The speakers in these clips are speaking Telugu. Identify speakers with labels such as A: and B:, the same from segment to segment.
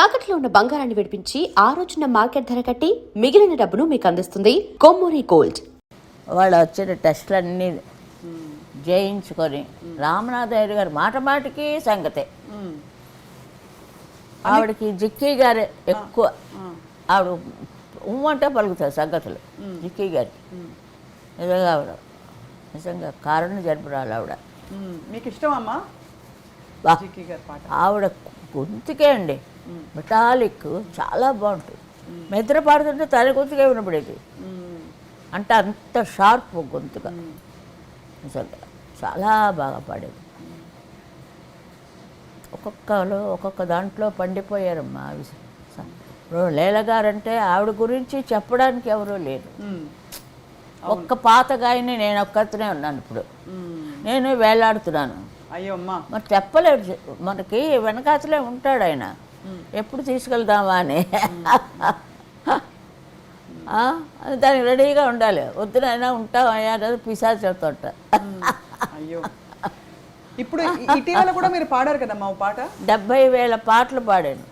A: తాకట్లో ఉన్న బంగారాన్ని విడిపించి ఆ రోజున మార్కెట్ ధర కట్టి మిగిలిన డబ్బును మీకు అందిస్తుంది కొమ్మూరి గోల్డ్.
B: వాళ్ళు వచ్చిన టెస్టులన్నీ జయించుకొని రామనాథయ్య గారు మాట మాటికి సంగతే. ఆవిడకి జిక్కీ గారు ఎక్కువ ఆవిడ ఉమ్మంటే పలుకుతారు సంగతులు. జిక్కీ గారికి నిజంగా ఆవిడ నిజంగా కారణ జరుపురాలు ఆవిడ.
C: మీకు ఇష్టం అమ్మా
B: బా
C: జిక్కి గారి పాట.
B: ఆవిడ గొంతుకే అండి. మెటాలిక్ చాలా బాగుంటుంది. నిద్ర పాడుతుంటే తన గొంతుకే వినపడేది. అంటే అంత షార్ప్ గొంతుగా. నిజంగా చాలా బాగా పాడేది. ఒక్కొక్కరు ఒక్కొక్క దాంట్లో పండిపోయారమ్మా అవి. ఇప్పుడు లీలగారంటే ఆవిడ గురించి చెప్పడానికి ఎవరూ లేరు. ఒక్క పాత గాయని నేను ఒక్కతనే ఉన్నాను ఇప్పుడు. నేను వేలాడుతున్నాను.
C: అయ్యో అమ్మా.
B: మరి చెప్పలేడు. మనకి వెనకాతలే ఉంటాడు ఆయన. ఎప్పుడు తీసుకెళ్దామా అని. దానికి రెడీగా ఉండాలి. వద్దునైనా ఉంటాం అయ్యా అనేది పిశాచి చెప్తుంట.
C: అయ్యో. ఇప్పుడు ఇటీవల కూడా మీరు పాడారు కదమ్మా పాట?
B: డెబ్భై వేల పాటలు పాడాను.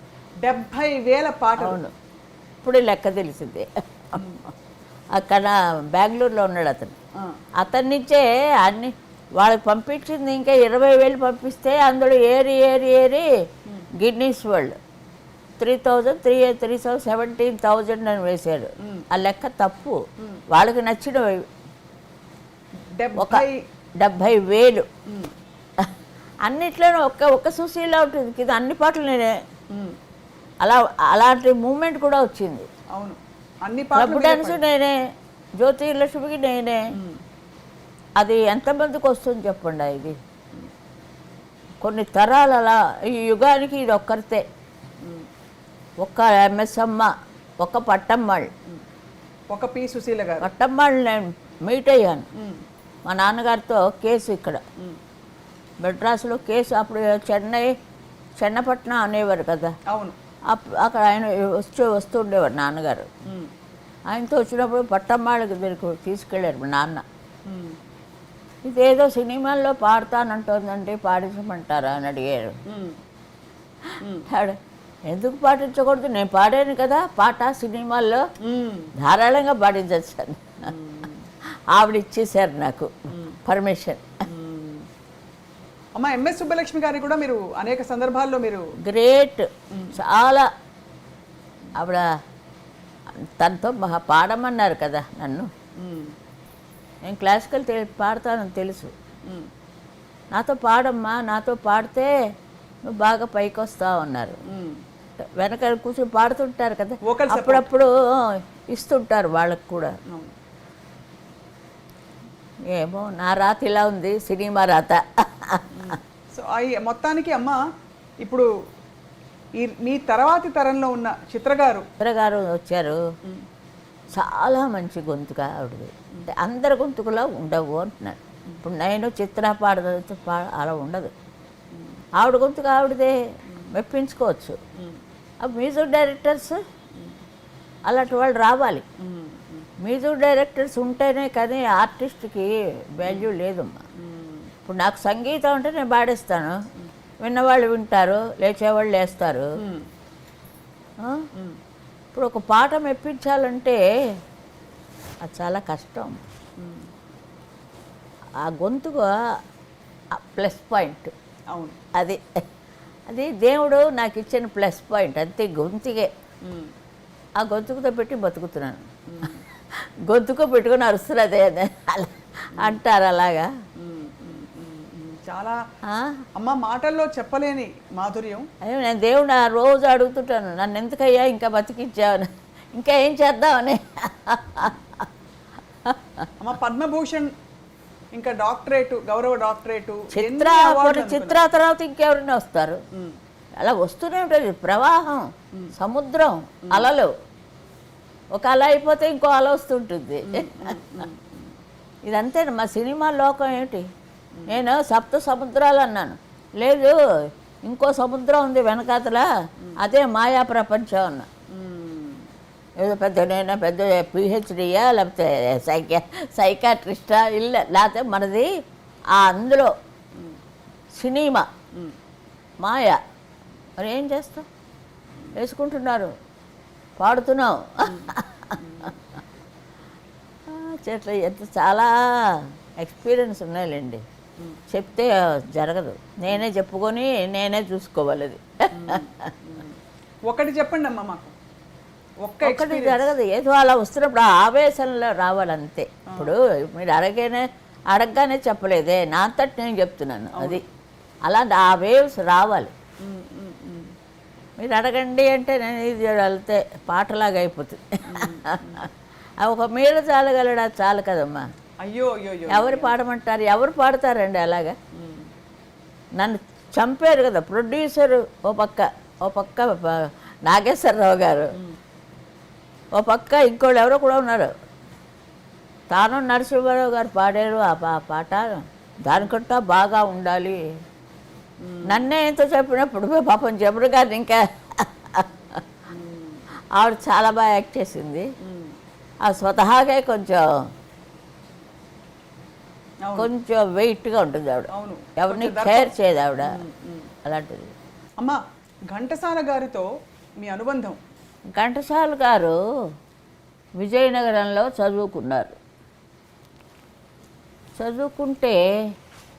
C: డెబ్బై వేల పాట
B: అవును. ఇప్పుడు లెక్క తెలిసింది. అక్కడ బెంగళూరులో ఉన్నాడు అతను. అతని నుంచే అన్ని వాళ్ళకి పంపించింది ఇంకా ఇరవై వేలు పంపిస్తే అందులో ఏరి ఏరి ఏరి Guinness world. Three thousand three three thousand seventeen thousand అని వేశారు. ఆ లెక్క తప్పు. వాళ్ళకి నచ్చిన ఒక డెబ్భై వేలు. అన్నిట్లోనూ ఒక్క ఒక్క సుశీలా ఉంటుంది. ఇది అన్ని పాటలు నేనే. అలా అలాంటి మూమెంట్ కూడా వచ్చింది.
C: అవును. అన్ని పాటలు
B: డ్యాన్స్ నేనే. జ్యోతి లక్ష్మికి నేనే. అది ఎంతమందికి వస్తుంది చెప్పండి ఇది. కొన్ని తరాలు అలా ఈ యుగానికి ఇది ఒక్కరితే ఒక్క ఎంఎస్ అమ్మ ఒక్క పట్టమ్మాళ్ళు
C: ఒక పి సుశీల గారు
B: పట్టమ్మాళ్ళు నేను మీట్ అయ్యాను. మా నాన్నగారితో కేసు ఇక్కడ. మెడ్రాస్లో కేసు అప్పుడు చెన్నై చెన్నపట్నం అనేవారు కదా
C: అవును
B: అక్కడ ఆయన వస్తూ వస్తూ ఉండేవారు నాన్నగారు. ఆయనతో వచ్చినప్పుడు పట్టమ్మాళ్ళకి దగ్గరకు తీసుకెళ్ళారు మా నాన్న. ఇదేదో సినిమాల్లో పాడతానంటోందండి పాడించమంటారా అని అడిగారు. ఎందుకు పాటించకూడదు? నేను పాడాను కదా పాట సినిమాల్లో. ధారాళంగా పాడించచ్చాను ఆవిడ ఇచ్చేశారు నాకు పర్మిషన్.
C: మ్మ్. అమ్మ ఎంఎస్ సుబ్బలక్ష్మి గారి కూడా మీరు అనేక సందర్భాల్లో మీరు
B: గ్రేట్. చాలా. ఆవిడ తనతో మహా పాడమన్నారు కదా నన్ను. నేను క్లాసికల్ తె పాడతానని తెలుసు. నాతో పాడమ్మా నాతో పాడితే నువ్వు బాగా పైకి వస్తావు అన్నారు. వెనక కూర్చొని పాడుతుంటారు కదా. అప్పుడప్పుడు ఇస్తుంటారు వాళ్ళకు కూడా. ఏమో నా రాత ఇలా ఉంది సినిమా రాత
C: సో అవి మొత్తానికి అమ్మ ఇప్పుడు ఈ మీ తర్వాతి తరంలో ఉన్న చిత్రగారు
B: గారు వచ్చారు చాలా మంచి గొంతుగా ఆవిడది. అంటే అందరి గొంతుకులో ఉండవు అంటున్నాడు. ఇప్పుడు నేను చిత్ర పాడదు పా అలా ఉండదు. ఆవిడ గొంతుక ఆవిడదే మెప్పించుకోవచ్చు. ఆ మ్యూజిక్ డైరెక్టర్స్ అలాంటి వాళ్ళు రావాలి. మ్యూజిక్ డైరెక్టర్స్ ఉంటేనే కానీ ఆర్టిస్ట్కి వాల్యూ లేదమ్మా. ఇప్పుడు నాకు సంగీతం అంటే నేను పాడేస్తాను. విన్నవాళ్ళు వింటారు లేచేవాళ్ళు లేస్తారు. ఇప్పుడు ఒక పాట మెప్పించాలంటే అది చాలా కష్టం. ఆ గొంతుకు ప్లస్ పాయింట్.
C: అవును.
B: అది అది దేవుడు నాకు ఇచ్చిన ప్లస్ పాయింట్ అంతే గొంతుకే. ఆ గొంతుకుతో పెట్టి బతుకుతున్నాను. గొంతుకు పెట్టుకుని అరుస్తున్నారు అదే అంటారు అలాగా.
C: చాలా? అమ్మ మాటల్లో చెప్పలేని మాధుర్యం.
B: అయ్యో నేను దేవుడు ఆ రోజు అడుగుతుంటాను నన్ను ఎందుకయ్యా ఇంకా బతికించావని ఇంకా ఏం చేద్దామని?
C: అమ్మ పద్మభూషణ్ ఇంకా డాక్టరేట్ గౌరవ డాక్టరేట్
B: చిత్ర చిత్ర తర్వాత ఇంకెవరైనా వస్తారు. అలా వస్తూనే ఉంటుంది ప్రవాహం సముద్రం అలలు. ఒక అల అయిపోతే ఇంకో అల వస్తుంటుంది. ఇదంతే మా సినిమా లోకం ఏంటి నేను సప్త సముద్రాలు అన్నాను లేదు ఇంకో సముద్రం ఉంది వెనకాతల అదే మాయా ప్రపంచం అన్నా. ఏదో పెద్ద నేను పెద్ద పిహెచ్డియా లేకపోతే సైకా సైకాట్రిస్టా ఇల్ల లేకపోతే మనది ఆ అందులో సినిమా. మాయ. మరి ఏం చేస్తాం? వేసుకుంటున్నారు. పాడుతున్నాం. చెట్ల ఎంత చాలా ఎక్స్పీరియన్స్ ఉన్నాయిలేండి. చెప్తే జరగదు. నేనే చెప్పుకొని నేనే చూసుకోవాలి అది
C: ఒకటి చెప్పండి అమ్మా మాకు. ఒక్క
B: ఒకటి
C: experience.
B: జరగదు. ఏదో అలా వస్తున్నప్పుడు ఆవేశంలో రావాలంతే. ఇప్పుడు మీరు అడగనే అడగగానే చెప్పలేదే. నా అంతటి నేను చెప్తున్నాను. అది. అలా ఆ వేవ్స్ రావాలి. మీరు అడగండి అంటే నేను ఇది వెళ్తే పాటలాగా అయిపోతుంది. ఒక మీరు చాలగలడా? చాలు కదమ్మా.
C: అయ్యో అయ్యో
B: ఎవరు పాడమంటారు? ఎవరు పాడతారండి అలాగా? నన్ను చంపారు కదా ప్రొడ్యూసరు ఓ పక్క ఓ పక్క నాగేశ్వరరావు గారు. ఓ పక్క ఇంకోళ్ళు ఎవరో కూడా ఉన్నారు. తాను నరసింహారావు గారు పాడారు ఆ పాట. దానికంటా బాగా ఉండాలి. నన్నే ఎంతో చెప్పినప్పుడు పాపం జబరు గారిని ఇంకా ఆవిడ చాలా బాగా యాక్ట్ చేసింది. ఆ స్వతహాగే కొంచెం కొంచెం వెయిట్గా ఉంటుంది ఆవిడ.
C: అవును.
B: ఎవరిని కేర్ చేయదు ఆవిడ. అలాంటిది.
C: అమ్మా ఘంటసాల గారితో మీ అనుబంధం.
B: ఘంటసాల గారు విజయనగరంలో చదువుకున్నారు. చదువుకుంటే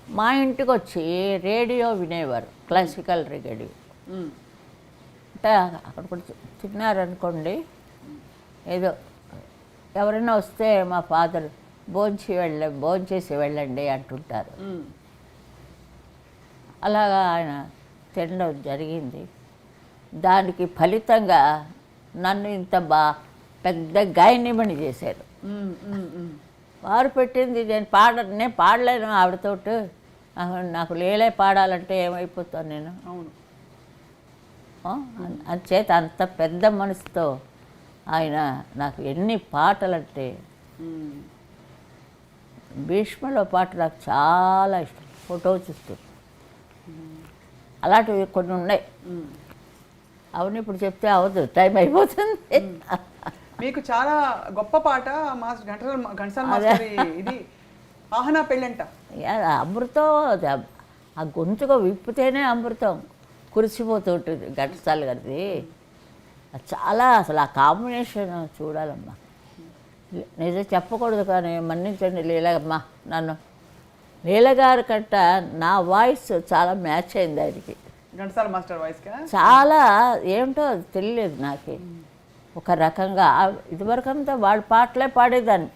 B: మా ఇంటికి వచ్చి రేడియో వినేవారు క్లాసికల్ రేడియో. అంటే అక్కడ కూడా తిన్నారనుకోండి ఏదో ఎవరైనా వస్తే మా ఫాదర్ భోంచి వెళ్ళ భోంచేసి వెళ్ళండి అంటుంటారు. అలాగా ఆయన తినడం జరిగింది దానికి ఫలితంగా నన్ను ఇంత బా పెద్ద గాయనిమణి చేశారు. వారు పెట్టింది నేను పాడ నేను పాడలేను ఆవిడతోటి నాకు- లేలే పాడాలంటే ఏమైపోతాను నేను
C: అవును
B: అంచేత అంత పెద్ద మనసుతో ఆయన నాకు ఎన్ని పాటలంటే. భీష్మలో పాట నాకు చాలా ఇష్టం. ఫోటో చూస్తూ. అలాంటివి కొన్ని ఉన్నాయి.
C: ఉమ్.
B: అవును ఇప్పుడు చెప్తే అవద్దు టైం అయిపోతుంది.
C: మీకు చాలా గొప్ప పాట మాస్టర్ ఘంటసాల ఘంటసాల మాస్టర్ ఇది. ఆహనా పెళ్ళంట.
B: అమృతం ఆ గొంతుగా విప్పితేనే అమృతం. కురిసిపోతుంటుంది ఘంటసాల గారిది. చాలా అసలు ఆ కాంబినేషన్ చూడాలమ్మా. నిజం చెప్పకూడదు కానీ మన్నించండి లీలమ్మా. నన్ను లీలగారి కంట నా వాయిస్ చాలా మ్యాచ్ అయింది ఆయనకి.
C: మాస్టర్ వాయిస్
B: చాలా ఏమిటో తెలియలేదు నాకు. ఒక రకంగా ఇదివరకంతా వాళ్ళ పాటలే పాడేదాన్ని.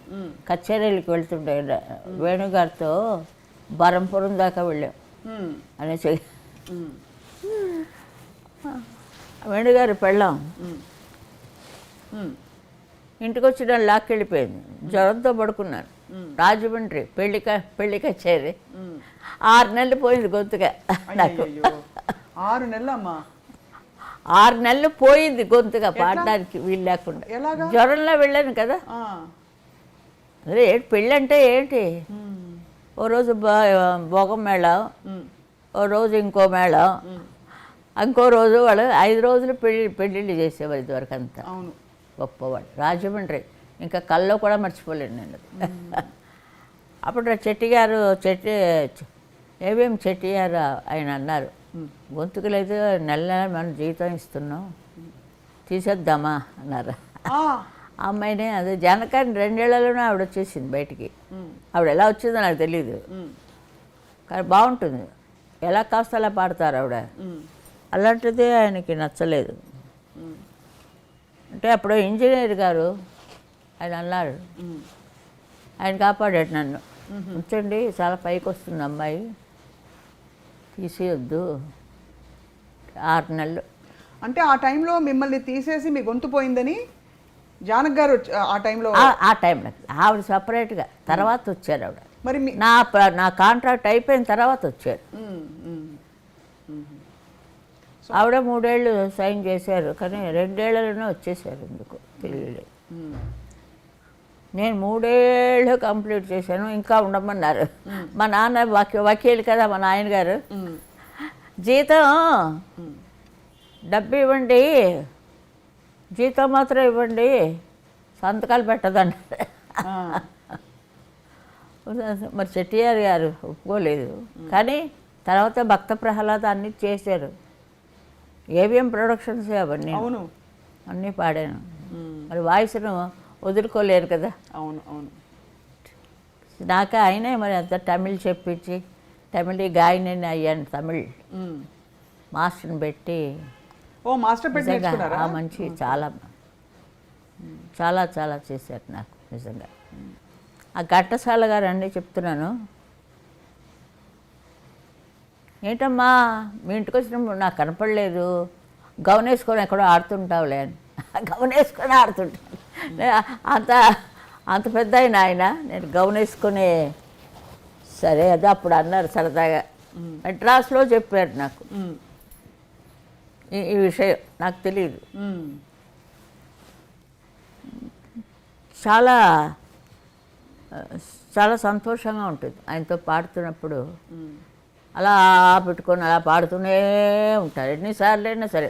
B: కచేరీలకు వెళ్తుండే వేణుగారితో బరంపురం దాకా వెళ్ళాం. అనేసి. వేణుగారి పెళ్ళాం. ఇంటికి వచ్చి లాక్కెళ్ళిపోయింది జ్వరంతో పడుకున్నాను రాజమండ్రి పెళ్ళి క- పెళ్ళి కచేరి.
C: ఉమ్.
B: ఆరు నెలలు పోయింది గొంతుగా నాకు.
C: ఆరు నెలలమ్మా.
B: ఆరు నెలలు పోయింది గొంతుగా పాడడానికి వీలు లేకుండా? జ్వరంలో వెళ్ళాను కదా. అదే పెళ్ళి అంటే ఏంటి. ఓ రోజు భోగం మేళం. ఓ రోజు ఇంకో మేళం. ఇంకో రోజు వాళ్ళు ఐదు రోజులు పెళ్ళి పెళ్ళిళ్ళు చేసేవారు ఇదివరకు అంతా
C: అవును.
B: గొప్పవాడు. రాజమండ్రి. ఇంకా కల్లో కూడా మర్చిపోలేను నేను అప్పుడు చెట్టి గారు చెట్టి ఏవేం చెట్టి గారు ఆయన అన్నారు. గొంతుకు లేదు నెల నెల మనం జీతం ఇస్తున్నాం. తీసేద్దామా? అన్నారు. అమ్మాయినే అదే జనకాన్ని రెండేళ్ళలోనే ఆవిడ వచ్చేసింది బయటికి. ఆవిడ ఎలా వచ్చిందో నాకు తెలియదు. కానీ బాగుంటుంది. ఎలా కాస్త అలా పాడతారు ఆవిడ. అలాంటిది ఆయనకి నచ్చలేదు. అంటే అప్పుడు ఇంజనీర్ గారు ఆయన అన్నారు. ఆయన కాపాడాడు నన్ను. ఉంచండి చాలా పైకి వస్తుంది అమ్మాయి. తీసేయొద్దు. ఆరు నెలలు.
C: అంటే ఆ టైంలో మిమ్మల్ని తీసేసి మీ గొంతు పోయిందని జానక్ గారు ఆ టైంలో
B: ఆ- టైంలో. ఆవిడ సపరేట్గా తర్వాత వచ్చారు ఆవిడ.
C: మరి
B: నా నా కాంట్రాక్ట్ అయిపోయిన తర్వాత వచ్చారు. ఆవిడ మూడేళ్ళు సైన్ చేశారు కానీ రెండేళ్ళలోనే వచ్చేసారు ఎందుకు?
C: పిల్లలు
B: నేను మూడేళ్ళు కంప్లీట్ చేశాను ఇంకా ఉండమన్నారు. మా నాన్న వకీ వకీలు కదా మా నాయన గారు జీతం డబ్బు ఇవ్వండి జీతం మాత్రం ఇవ్వండి సంతకాలు
C: పెట్టదండి
B: మరి చెట్టియార్ గారు ఒప్పుకోలేదు. కానీ తర్వాత భక్త ప్రహ్లాద అన్ని చేశారు. ఏవిఎం ప్రొడక్షన్స్ అవన్నీ?
C: అవును.
B: అన్నీ పాడాను. మరి వాయిస్ను వదులుకోలేరు కదా?
C: అవును అవును.
B: నాకు అయినా మరి అంత తమిళ్ చెప్పించి తమిళ గాయని అయ్యాను తమిళ్. మాస్టర్ని పెట్టి
C: ఓ మాస్టర్ పెట్టి
B: మంచి చాలా చాలా చాలా చేశారు నాకు నిజంగా. ఆ ఘట్టసాల గారు అండి చెప్తున్నాను. ఏంటమ్మా మీ ఇంటికి వచ్చినప్పుడు నాకు కనపడలేదు. గౌన్ వేసుకొని ఎక్కడో ఆడుతుంటావులే అని. గౌన్ వేసుకొని ఆడుతుంటాను అంత అంత పెద్ద ఆయన ఆయన నేను గౌన్ వేసుకొని సరే అదే అప్పుడు అన్నారు సరదాగా. మెడ్రాస్లో చెప్పారు నాకు. ఈ విషయం నాకు తెలియదు. చాలా చాలా సంతోషంగా ఉంటుంది. ఆయనతో పాడుతున్నప్పుడు. అలా పెట్టుకొని అలా పాడుతూనే ఉంటారు. ఎన్నిసార్లు అయినా సరే.